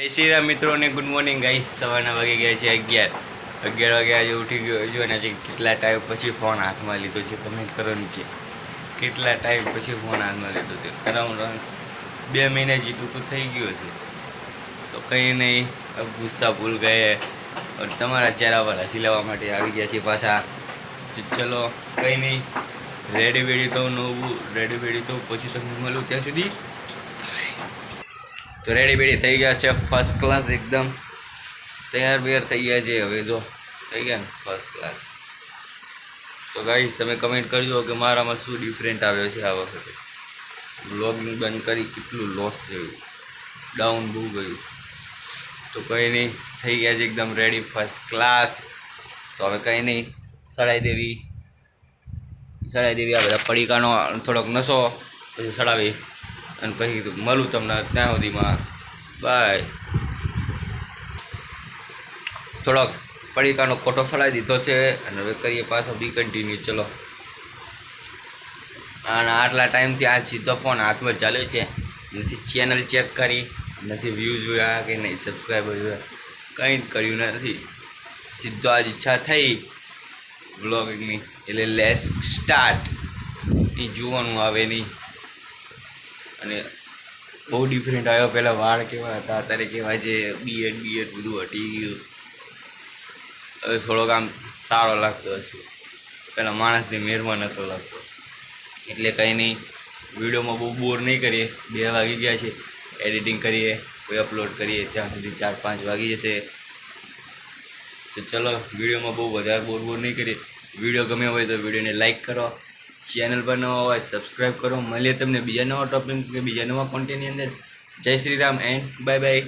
જય શ્રી રામ મિત્રોને good morning ગાઈ સવારના વાગે ગયા છે અગિયાર. અગિયાર વાગે આજે ઉઠી ગયો છું અને આજે કેટલા ટાઈમ પછી ફોન હાથમાં લીધો છે કમેન્ટ કરો નીચે. કેટલા ટાઈમ પછી ફોન હાથમાં લીધો છે? અરાઉન્ડ બે મહિના જેટલું તો થઈ ગયું છે. તો કંઈ નહીં ગુસ્સા ભૂલ ગયે. તમારા ચહેરા પર હસી લેવા માટે આવી ગયા છે પાછા. ચલો, કંઈ નહીં. રેડી બેડી તો નવું રેડી બેડી તો પછી તમને મળું ત્યાં સુધી. તો રેડી બેડી થઈ ગયા છે ફર્સ્ટ ક્લાસ એકદમ. તૈયાર બિયાર થઈ ગયા છે હવે જો, થઈ ગયા ને ફર્સ્ટ ક્લાસ તો ગાઈશ તમે કમેન્ટ કરજો કે મારામાં શું ડિફરન્ટ આવ્યો છે આ વખતે. બ્લોગિંગ બંધ કરી કેટલું લોસ જોયું ડાઉન બહુ ગયું. તો કંઈ નહીં, થઈ ગયા છે એકદમ રેડી ફર્સ્ટ ક્લાસ તો હવે કંઈ નહીં સડાઈ દેવી સડાઈ દેવી આ બધા પડીકાનો થોડોક નશો, પછી સડાવી અને પછી મળું તમને ત્યાં સુધીમાં. બાય. થોડોક પડીકાનો કોટો સડાઈ દીધો છે અને હવે કરીએ પાછો બી કન્ટિન્યુ ચલો. અને આટલા ટાઈમથી આ સીધો ફોન હાથમાં ચાલે છે. નથી ચેનલ ચેક કરી, નથી વ્યૂ જોયા કે નહીં સબસ્ક્રાઈબર જોયા. કંઈ જ કર્યું નથી. સીધો આજ ઈચ્છા થઈ બ્લોગિંગની એટલે લેસ સ્ટાર્ટ એ જોવાનું આવે નહીં. અને બહુ ડિફરન્ટ આવ્યો. પહેલાં વાળ કેવા હતા, અત્યારે કેવા છે? બીએડ બીએડ બધું હટી ગયું. હવે થોડોક આમ સારો લાગતો હશે. પહેલાં માણસને મેરમાં નહોતો લાગતો. એટલે કંઈ નહીં, વિડીયોમાં બહુ બોર નહીં કરીએ. બે વાગી ગયા છે. એડિટિંગ કરીએ, કોઈ અપલોડ કરીએ, ત્યાં સુધી ચાર, પાંચ વાગી જશે. તો ચલો, વિડીયોમાં બહુ વધારે બોર બોર નહીં કરીએ. વીડિયો ગમે હોય તો વિડીયોને લાઈક કરો. ચેનલ પર નવા હોય સબસ્ક્રાઈબ કરો. મળીએ તમને બીજા નવા ટોપિક કે બીજા નવા કોન્ટેન્ટની અંદર. જય Shri Ram and bye bye